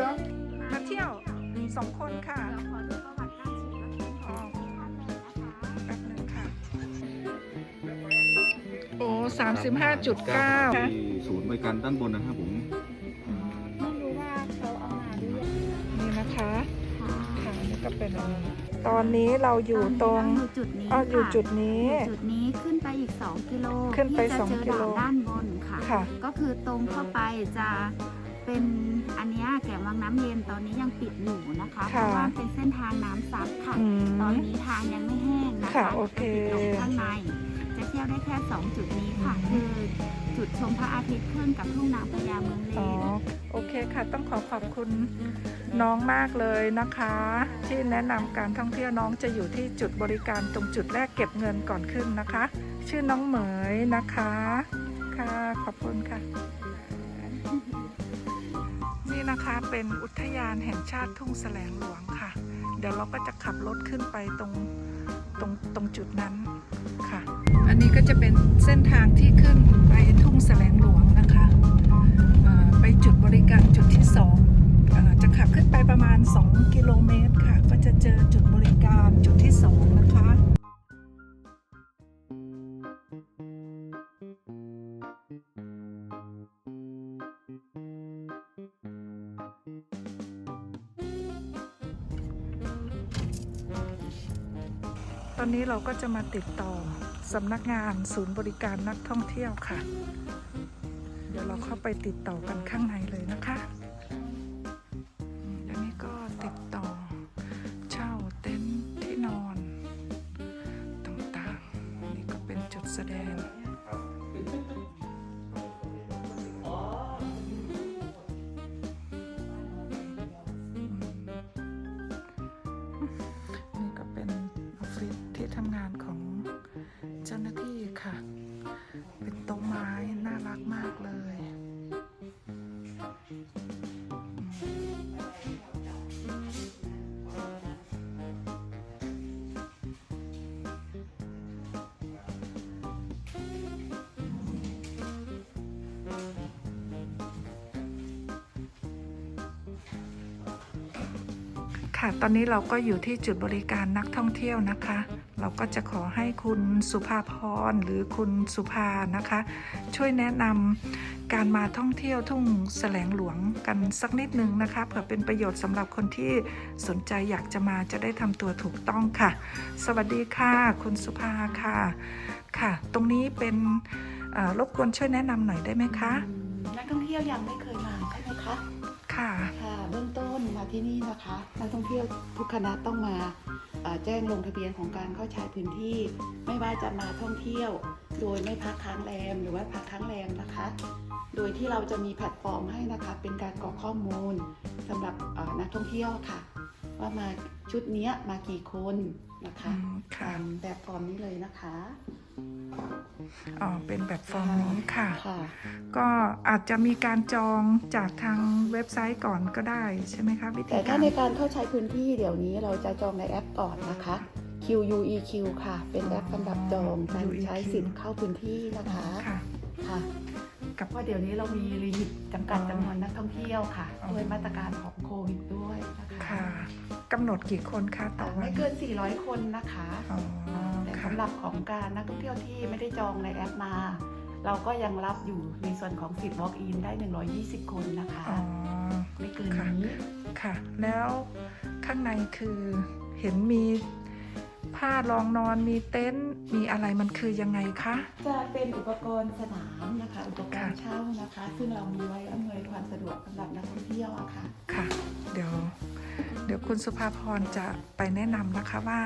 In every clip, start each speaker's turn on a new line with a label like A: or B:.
A: รู้เรื่อง
B: มาเที่ยวสองคนค่ะ
C: เราขอดูประวัติการฉีดวัคซีนของท่านเลยนะคะ
B: แป๊บนึงค่ะ โอ้สามสิบห้าจุดเก้า
A: ที่ศูนย์บริการด้านบนนะครับผม
C: ไม่รู้ว่าเขาเอามาหรือยัง
B: นี่นะคะ
C: ค่ะ
B: ค่ะนี่ก็เป็นอันนี้ตอนนี้เราอยู่ตรง
C: เาอยู่จุดนี้
B: อ๋ออยู่
C: ค่ะ
B: จุดนี้
C: อยู่จุดนี้ขึ้นไปอีก 2 กิโล
B: ขึ้นไป
C: ที่จะ
B: สอง
C: เจอ
B: กิโล
C: ด่านด้านบนค่ะ
B: ค่ะ
C: ก็คือตรงเข้าไปจะ เป็นอันเนี้ยแก่งวังน้ำเย็นตอนนี้ยังปิดอยู่นะคะเพ
B: ค่ะ
C: ราะว่าเป็นเส้นทางน้ำซับค่ะ
B: อื
C: ตอน
B: ม
C: นี้ทางยังไม่แห้งนะคะ
B: ค่ะโอเค
C: จะติดลมข้างในจะเที่ยวได้แค่ 2 จุดนี้ค่ะ คือจุดชมพระอาทิตย์ขึ้นกับทุ่งนาพญาเมืองเล
B: อ๋อ
C: น
B: โอเคค่ะ ต้องขอขอบคุณน้องมากเลยนะคะ ที่แนะนำการท่องเที่ยวน้องจะอยู่ที่จุดบริการตรงจุดแรกเก็บเงินก่อนขึ้นนะคะ ชื่อน้องเหมยนะคะ ค่ะขอบคุณค่ะ นี่นะคะเป็นอุทยานแห่งชาติทุ่งแสลงหลวงค่ะ เดี๋ยวเราก็จะขับรถขึ้นไปตรงตรงตรงจุดนั้นค่ะ อันนี้ก็จะเป็นเส้นทางที่ขึ้นไปทุ่งแสลงหลวงนะคะ ไปจุดบริการจุดที่สองจะขับขึ้นไปประมาณ 2 กิโลเมตรค่ะ ก็จะเจอจุดบริการจุดที่สองนะคะ เราก็จะมาติดต่อสำนักงานศูนย์บริการนักท่องเที่ยวค่ะ เดี๋ยวเราเข้าไปติดต่อกันข้างในเลยนะคะ น่ารักมากเลย ค่ะ ตอนนี้เราก็อยู่ที่จุดบริการนักท่องเที่ยวนะคะ เราก็จะขอให้คุณสุภาพรหรือคุณสุภานะคะ ช่วยแนะนำการมาท่องเที่ยวทุ่งแสลงหลวงกันสักนิดนึงนะคะเผื่อเป็นประโยชน์สำหรับคนที่สนใจอยากจะมาจะได้ทำตัวถูกต้องค่ะ สวัสดีค่ะ คุณสุภาค่ะค่ะ ตรงนี้เป็นเอ่อรบกวนช่วยแนะนำหน่อยได้ไหมคะ
D: นักท่องเที่ยวยังไม่เคยมาใช่ไหมคะ
B: ค่ะ
D: ที่นี่นะคะนักท่องเที่ยวทุกคณะต้องมาเอ่อแจ้งลงทะเบียนของการเข้าใช้พื้นที่ ไม่ว่าจะมาท่องเที่ยว โดยไม่พักค้างแรมหรือว่าพักค้างแรมนะคะ โดยที่เราจะมีแพลตฟอร์มให้นะคะ เป็นการกรอกข้อมูลสำหรับเอ่อนักท่องเที่ยวค่ะ ว่ามาชุดเนี้ยมากี่คนนะคะ
B: อืมค่ะ
D: ตามแบบฟอร์มนี้เลยนะคะ
B: อ๋อเป็นแบบฟอร์มนี้ค่ะ
D: ค่ะ
B: ก็อาจจะมีการจองจากทางเว็บไซต์ก่อนก็ได้ใช่ไหมคะวิธี
D: แต่
B: กา
D: ถ้ารในการเข้าใช้พื้นที่เดี๋ยวนี้เราจะจองในแอปก่อนนะคะ QUEQ ค่ะ เป็นแอปสำหรับจองการใช้สิทธิ์เข้าพื้นที่นะคะ
B: ค่ะ
D: ค่ะ
B: กับ
D: เพราะเดี๋ยวนี้เรามีลิมิตจำกัดจำนวนนักท่องเที่ยวค่ะ
B: อ๋อ
D: ด้วยมาตรการของโควิดด้วยนะคะ
B: ค่ะกำหนดกี่คนคะต่อ
D: อ่า
B: วัน
D: ไม่เกิน 400 คนนะคะ
B: อ๋อ
D: แต่
B: ค่ะ
D: สำหรับของการนักท่องเที่ยวที่ไม่ได้จองในแอปมา เราก็ยังรับอยู่ในส่วนของสิทธิ์ Walk-in ได้ 120 คนนะคะ
B: อ๋อ
D: ไม่เกิน
B: ค่ะ
D: นี้
B: ค่ะ แล้วข้างในคือเห็นมีผ้ารองนอนมีเต็นท์มีอะไรมันคือยังไงคะ
D: จะเป็นอุปกรณ์สนามนะคะ อุปกรณ์
B: ค่ะ
D: เช่านะคะ ซึ่งเรามีไว้อำนวยความสะดวกสำหรับนักท่องเที่ยวอะค่ะ
B: ค่ะ เดี๋ยว เดี๋ยวคุณสุภาพรจะไปแนะนำนะคะว่า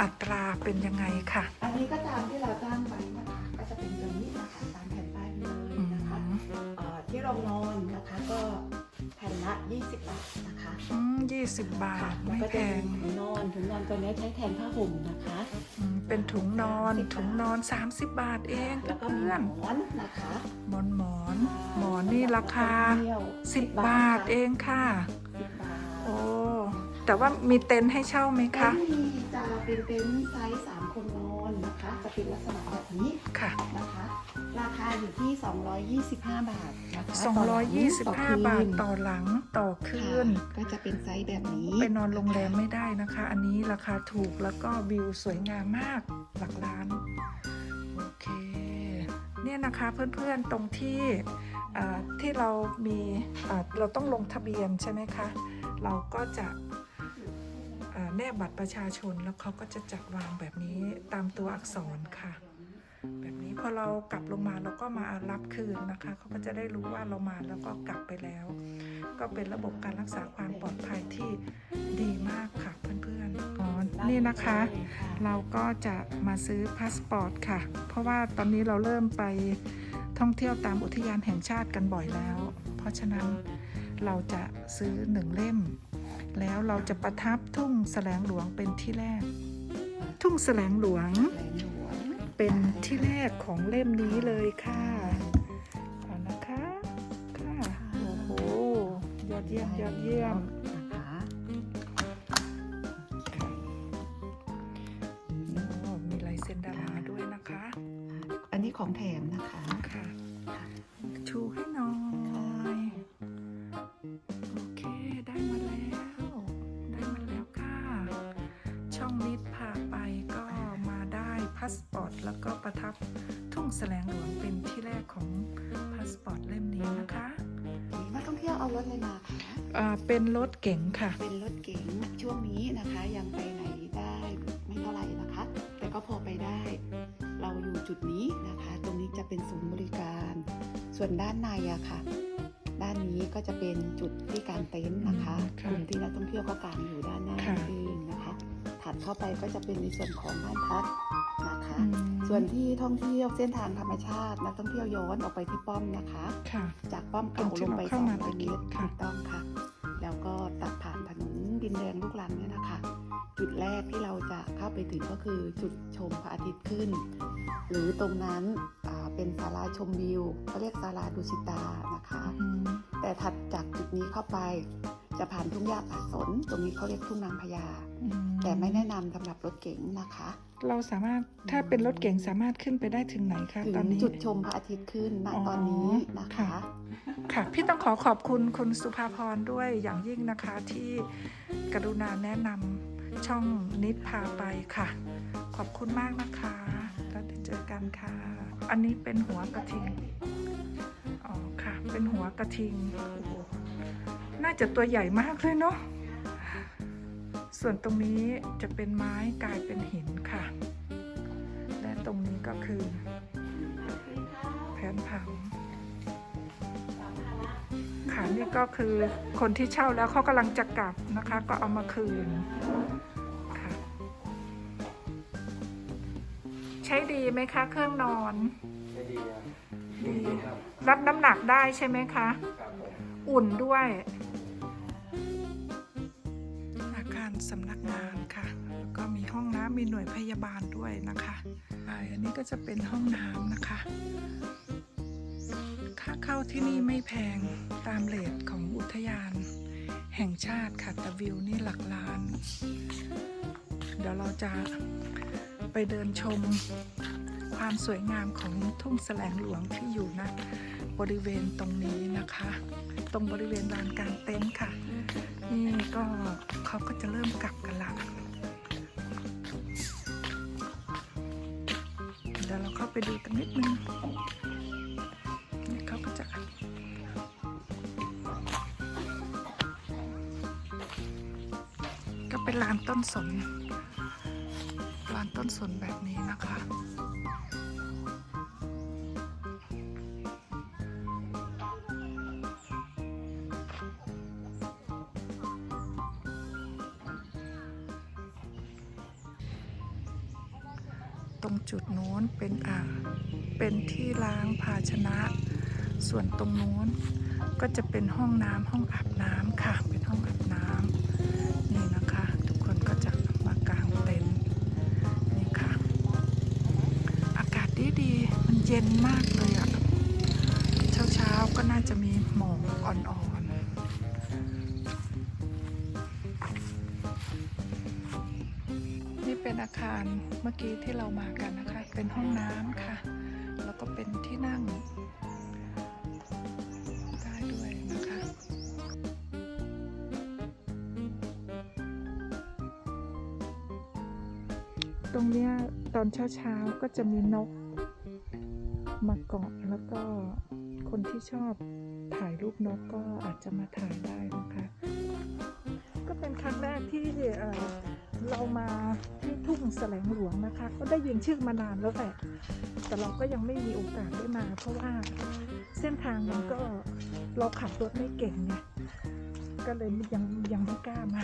B: อัตราเป็นยังไงค่ะ
D: อันนี้ก็ตามที่เราตั้งไว้นะคะก็จะเป็นตัวนี้นะคะตามแผ่นป้ายนี้เลย
B: อื
D: นะคะ
B: ม
D: เอ่อที่รองนอนนะคะก็แผ่นละ 20 บาทนะคะ
B: ยี่สิบบาท
D: แล้ว
B: ไม่
D: ก็
B: แพ
D: จะ
B: ง
D: มีถุงนอนถุงนอนตัวนี้ใช้แทนผ้าห่มนะคะ
B: อืมเป็นถุงนอน
D: สิบบาท
B: ถุงนอน 30 บาทเอง
D: แล้วก็มี
B: เพื่อน
D: หมอนนะคะ
B: หมอนหมอนหมอนนี่ราคา
D: เที่ยว
B: 10 บาทเองค่ะ
D: 10บาท
B: โอ้ แต่ว่ามีเต็นท์ให้เช่าไหม
D: เต็
B: คะ
D: นท์มีจะเป็นเต็นท์ไซส์สามคนนอนอนนะคะ จะเป็นลักษณะแบบนี้
B: ค่ะ
D: นะคะ ราคาอยู่ที่ 225 บาทนะคะต่หลังต่อคืน
B: 225 บาทต่อหลังต่อคืน
D: ค่ะก็จะเป็นไซส์แบบนี้
B: ไปนอนโรงแรมไม่ได้นะคะ อันนี้ราคาถูกแล้วก็วิวสวยงามมากหลักล้านโอเคเนี่ยนะคะเพื่อนๆตรงที่อ่าที่เรามีอ่าเราต้องลงทะเบียนใช่ไหมคะ เราก็จะอ่า แนบบัตรประชาชนแล้วเขาก็จะจัดวางแบบนี้ตามตัวอักษรค่ะ แบบนี้พอเรากลับลงมาเราก็มารับคืนนะคะเขาก็จะได้รู้ว่าเรามาแล้วก็กลับไปแล้ว ก็เป็นระบบการรักษาความปลอดภัยที่ดีมากค่ะเพื่อนๆอ๋อนี่นะคะ เราก็จะมาซื้อพาสปอร์ตค่ะ เพราะว่าตอนนี้เราเริ่มไปท่องเที่ยวตามอุทยานแห่งชาติกันบ่อยแล้ว เพราะฉะนั้นเราจะซื้อหนึ่งเล่ม แล้วเราจะประทับทุ่งแสลงหลวงเป็นที่แรก ทุ่งแสลงหลวง เป็นที่แรกของเล่มนี้เลยค่ะเอานะคะค่ะโอ้โหยอดเยี่ยมยอดเยี่ยมมีลายเซ็นดาราด้วยนะคะ
D: อันนี้ของแถมนะคะ
B: แล้วก็ประทับทุ่งแสลงหลวงเป็นที่แรกของพาสปอร์ตเล่มนี้นะคะ
D: นักท่องเที่ยวเอารถอะไรมาคะ
B: อ่าเป็นรถเก๋งค่ะ
D: เป็นรถเก๋งช่วงนี้นะคะยังไปไหนได้ไม่เท่าไหร่นะคะ แต่ก็พอไปได้ เราอยู่จุดนี้นะคะ ตรงนี้จะเป็นศูนย์บริการ ส่วนด้านในอะค่ะ ด้านนี้ก็จะเป็นจุดที่กางเต็นท์นะคะ
B: อืมค่ะ
D: กลุ่มที่นักท่องเที่ยวก็กางอยู่ด้านหน้า
B: ค่ะ
D: เองนะคะถั ดเข้าไปก็จะเป็นในส่วนของบ้านพักนะคะ
B: อืม
D: ส่วนที่ท่องเที่ยวเส้นทางธรรมชาติ นักท่องเที่ยวย้อนออกไปที่ป้อมนะคะ
B: ค่ะ
D: จากป้อมเก่า
B: ตรงที่
D: ลงไป
B: เราเข้ามา
D: 200เมตร
B: ค่ะ
D: ถูกต้องค่ะ แล้วก็ตัดผ่านถนนดินแดงลูกรังเนี่ยนะคะ จุดแรกที่เราจะเข้าไปถึงก็คือจุดชมพระอาทิตย์ขึ้น หรือตรงนั้นอ่า เป็นศาลาชมวิวเขาเรียกศาลาดุสิตานะคะ
B: อืม
D: แต่ถัดจากจุดนี้เข้าไป จะผ่านทุ่งหญ้าป่าสน ตรงนี้เขาเรียกทุ่งนางพญา
B: อื
D: แต่ไม่แนะนำสำหรับรถเก๋งนะคะ
B: เราสามารถถ้าเป็นรถเก๋งสามารถขึ้นไปได้ถึงไหนคะ
D: ถึ
B: ตอน
D: ง
B: นี้
D: จุดชมพระอาทิตย์ขึ้นณ
B: อ๋อ
D: ตอนนี้นะคะ
B: ค่ะค่ะพี่ต้องขอขอบคุณคุณสุภาพรด้วยอย่างยิ่งนะคะที่กรุณาแนะนำช่องนิดพาไปค่ะ ขอบคุณมากนะคะแล้วเดี๋ยวเจอกันค่ะ อันนี้เป็นหัวกระทิง อ๋อค่ะ เป็นหัวกระทิงโอ้โหน่าจะตัวใหญ่มากเลยเนาะ ส่วนตรงนี้จะเป็นไม้กลายเป็นหินค่ะ และตรงนี้ก็คือแผนผังค่ะนี่ก็คือคนที่เช่าแล้วเขากำลังจะกลับนะคะ ก็เอามาคืน ดีไหมคะ เครื่องนอน
A: ดีครับ
B: ดีรับน้ำหนักได้ใช่ไหมคะ
A: ครับผม
B: อุ่นด้วย อาคารสำนักงานค่ะ แล้วก็มีห้องน้ำมีหน่วยพยาบาลด้วยนะคะอ่าอันนี้ก็จะเป็นห้องน้ำนะคะ ค่าเข้าที่นี่ไม่แพงตามเลทของอุทยาน แห่งชาติค่ะแต่วิวนี่หลักล้าน เดี๋ยวเราจะไปเดินชม ความสวยงามของทุ่งแสลงหลวงที่อยู่นะบริเวณตรงนี้นะคะ ตรงบริเวณลานกลางเต็นท์ค่ะ นี่ก็เขาก็จะเริ่มกลับกันละเดี๋ยวเราเข้าไปดูกันนิดนึงนี่เขาก็จะก็เป็นลานต้นสน ตรงจุดโน้นเป็นอ่างเป็นที่ล้างภาชนะ ส่วนตรงโน้นก็จะเป็นห้องน้ำห้องอาบน้ำค่ะ เป็นห้องอาบน้ำนี่นะคะ ทุกคนก็จะมากางเต็นท์นี่ค่ะ อากาศดีดีมันเย็นมากเลยอะเช้าเช้าๆก็น่าจะมีหมอกอ่อนๆ เป็นอาคารเมื่อกี้ที่เรามากันนะคะ เป็นห้องน้ำค่ะ แล้วก็เป็นที่นั่งได้ด้วยนะคะ ตรงเนี้ยตอนเช้าๆก็จะมีนกมาเกาะแล้วก็คนที่ชอบถ่ายรูปนกก็อาจจะมาถ่ายได้นะคะ ก็เป็นครั้งแรกที่ เรามาที่ทุ่งแสลงหลวงนะคะ ก็ได้ยินชื่อมานานแล้วแหละแต่เราก็ยังไม่มีโอกาสได้มา เพราะว่าเส้นทางมันก็เราขับรถไม่เก่งไงก็เลยยังยังไม่กล้ามา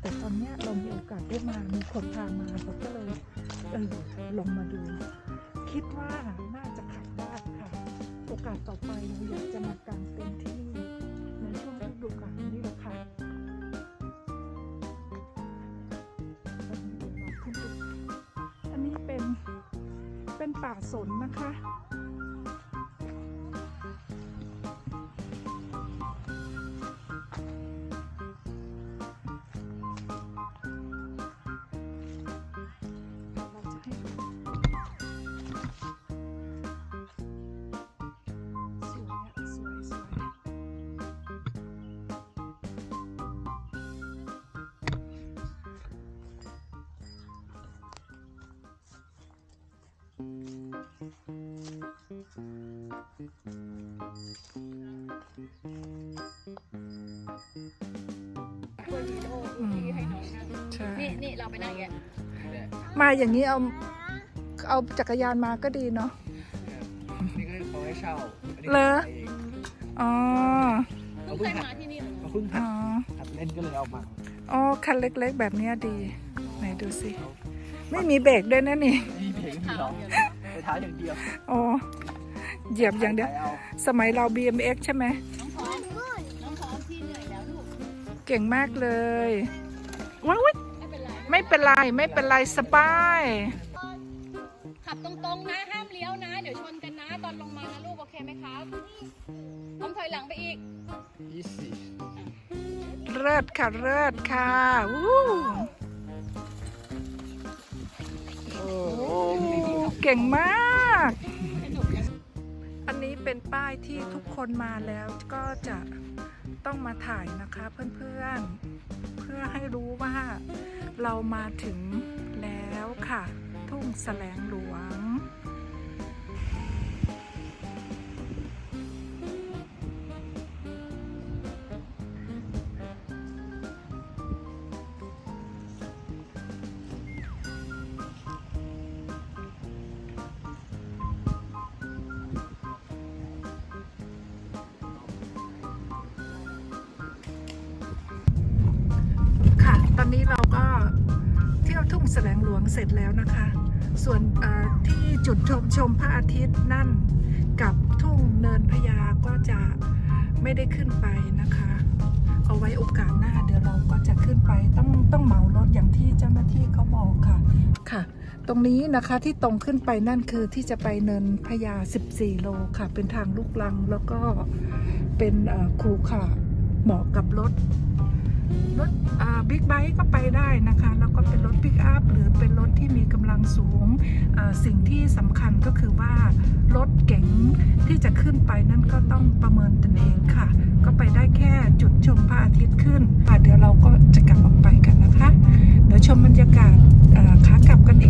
B: แต่ตอนนี้เรามีโอกาสได้มา มีคนพามาเราก็เลยเออลงมาดู คิดว่าน่าจะขับได้ค่ะ โอกาสต่อไปเราอยากจะมากางเต็นท์ นนะคะเราจะให้ดูสวยอะสวยสวยอืมใช่
C: นี่นี่เราไปไหนแก
B: มาอย่างนี้เอาเอาจักรยานมาก็ดีเนาะ
E: นี่ก็เขาให้เช่าอันนี้
B: เหรอ
E: ขายเอง
B: อ๋อ
E: เขาเพิ่งหัดเขาเพิ่งหั
B: อ๋
E: ด
B: อ
E: หัดเล่นก็เลยเอามา
B: อ๋อ คันเล็กๆแบบเนี้ยดี ไหนดูสิ ไม่มีเบรกด้วยนะนี่
E: มีเพลงที่ร้อง ไปท้ายอย่างเดียว
B: อ๋อเหยียบอย่างเดียว
E: ขเอา
B: สมัยเรา BMX ใช่ไหม
C: น้องพร้อมน้องพร้อมที่เหนื่อยแล้วลูก
B: เก่งมากเลยว้าว
C: ไม่เป็นไร
B: ไม่เป็นไร ไม่เป็นไรสบาย
C: ขับตรงๆนะ ห้ามเลี้ยวนะ เดี๋ยวชนกันนะ ตอนลงมานะลูก โอเคไหมครับพร้อมถอยหลังไปอีก
E: ยี่สิบ
B: เลิศค่ะ เลิศค่ะวู้
E: โอ้
B: เก่งมาก อันนี้เป็นป้ายที่ทุกคนมาแล้วก็จะต้องมาถ่ายนะคะเพื่อนๆ เพื่อให้รู้ว่าเรามาถึงแล้วค่ะ ทุ่งแสลงหลวง แสลงหลวงเสร็จแล้วนะคะ ส่วนที่จุดชมชมพระอาทิตย์นั่นกับทุ่งเนินพญาก็จะไม่ได้ขึ้นไปนะคะ เอาไว้โอกาสหน้าเดี๋ยวเราก็จะขึ้นไปต้องต้องเหมารถอย่างที่เจ้าหน้าที่เขาบอกค่ะค่ะ ตรงนี้นะคะที่ตรงขึ้นไปนั่นคือที่จะไปเนินพญา 14 โลค่ะ เป็นทางลูกลังแล้วก็เป็นเอ่อคูค่ะเหมาะกับรถ รถบิ๊กไบค์ก็ไปได้นะคะ แล้วก็เป็นรถปิกอัพหรือเป็นรถที่มีกำลังสูง สิ่งที่สำคัญก็คือว่ารถเก๋งที่จะขึ้นไปนั่นก็ต้องประเมินตนเองค่ะ ก็ไปได้แค่จุดชมพระอาทิตย์ขึ้นค่ะเดี๋ยวเราก็จะกลับออกไปกันนะคะ เดี๋ยวชมบรรยากาศขากลับกันอีก